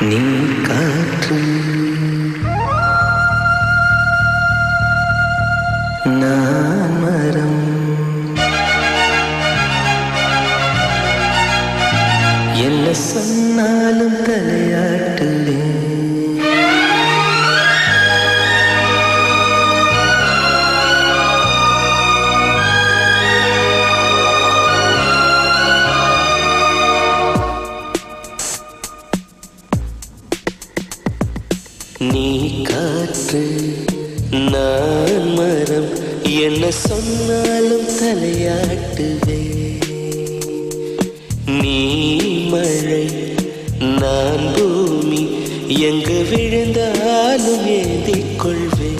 你可知 பார்த்து நான் மரம் என்ன சொன்னாலும் தலையாட்டுவே நீ மழை நான் பூமி எங்கு விழுந்தாலும் ஏந்திக் கொள்வே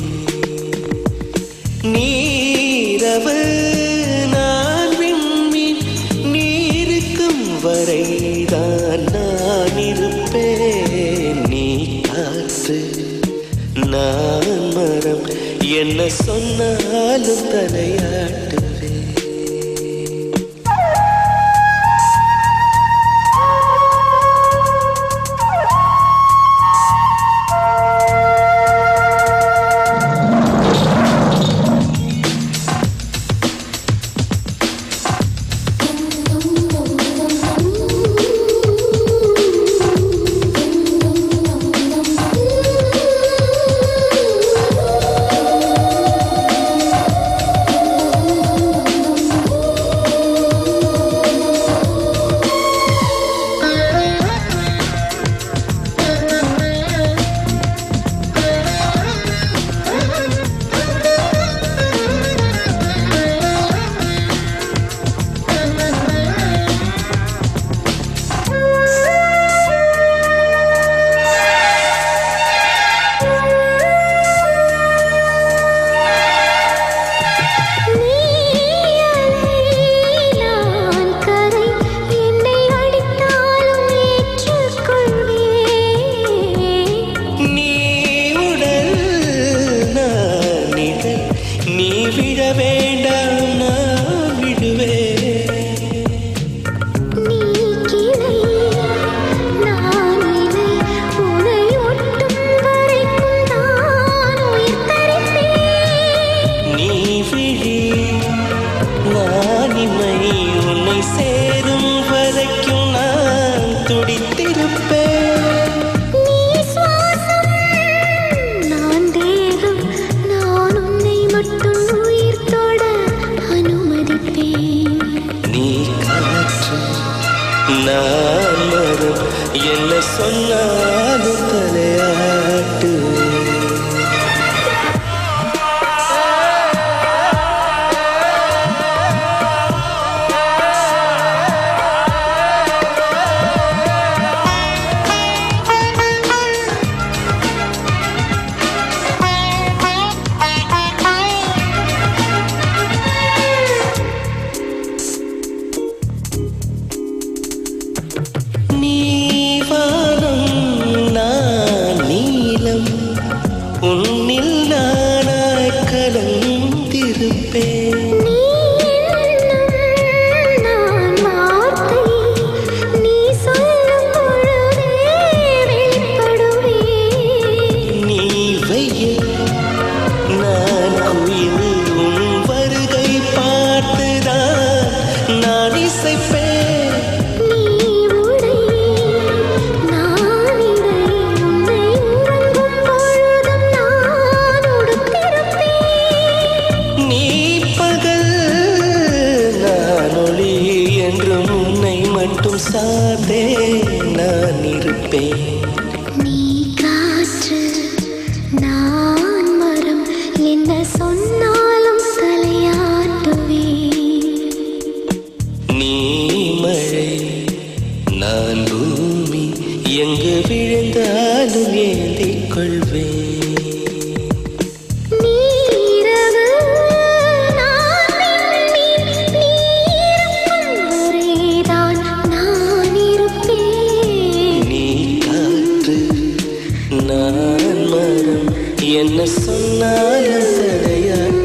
நீரவு நான் விம்மி நீருக்கும் வரைதான் நான் என்ன சொன்னாலும் தலையாட்டு. என்ன சொன்ன? சார்ந்தே நான் இருப்பேன். நீ காற்று நான் மரம் என்ன சொன்னாலும் சலையாட்டுவே நீ மழை நான் பூமி எங்கு விழுந்தாலும் ஏந்திக் கொள்வேன். என்ன சொன்னாலும் தடையா